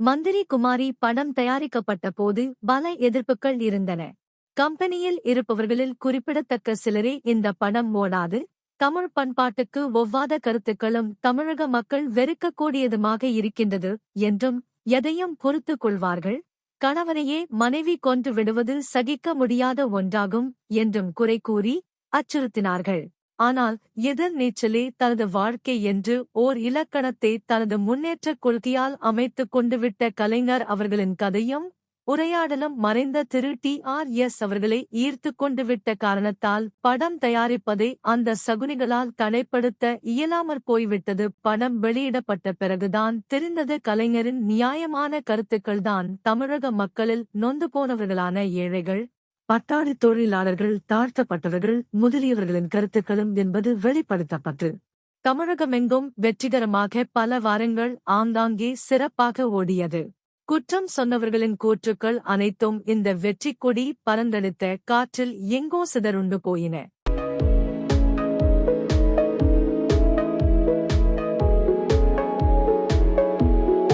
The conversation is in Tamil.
மந்திரி குமாரி படம் தயாரிக்கப்பட்ட போது பல எதிர்ப்புகள் இருந்தன. கம்பெனியில் இருப்பவர்களில் குறிப்பிடத்தக்க சிலரே இந்த படம் ஓடாது. தமிழ் பண்பாட்டுக்கு ஒவ்வாத கருத்துக்களும் தமிழக மக்கள் வெறுக்கக்கூடியதுமாக இருக்கின்றது என்றும் எதையும் பொறுத்துக் கொள்வார்கள்? கணவனையே மனைவி கொன்று விடுவது சகிக்க முடியாத ஒன்றாகும் என்றும் குறை கூறி அச்சுறுத்தினார்கள். ஆனால் எதிர் நீச்சலே தனது வாழ்க்கை என்று ஓர் இலக்கணத்தை தனது முன்னேற்றக் கொள்கையால் அமைத்துக் கொண்டுவிட்ட கலைஞர் அவர்களின் கதையும் உரையாடலும் மறைந்த திரு. டி. ஆர். எஸ். அவர்களை ஈர்த்து கொண்டு விட்ட காரணத்தால் படம் தயாரிப்பதை அந்த சகுனிகளால் தடைப்படுத்த இயலாமற் போய்விட்டது. படம் வெளியிடப்பட்ட பிறகுதான் தெரிந்தது கலைஞரின் நியாயமான கருத்துக்கள்தான் தமிழக மக்களில் நொந்து போனவர்களான ஏழைகள் பட்டாளி தொழிலாளர்கள் தாழ்த்தப்பட்டவர்கள் முதலியவர்களின் கருத்துக்களும் என்பது வெளிப்படுத்தப்பட்டு தமிழகமெங்கும் வெற்றிகரமாக பல வாரங்கள் ஆங்காங்கே சிறப்பாக ஓடியது. குற்றம் சொன்னவர்களின் கூற்றுக்கள் அனைத்தும் இந்த வெற்றிக் கொடி பறந்தெடுத்த காற்றில் எங்கோ சிதறுண்டு போயின.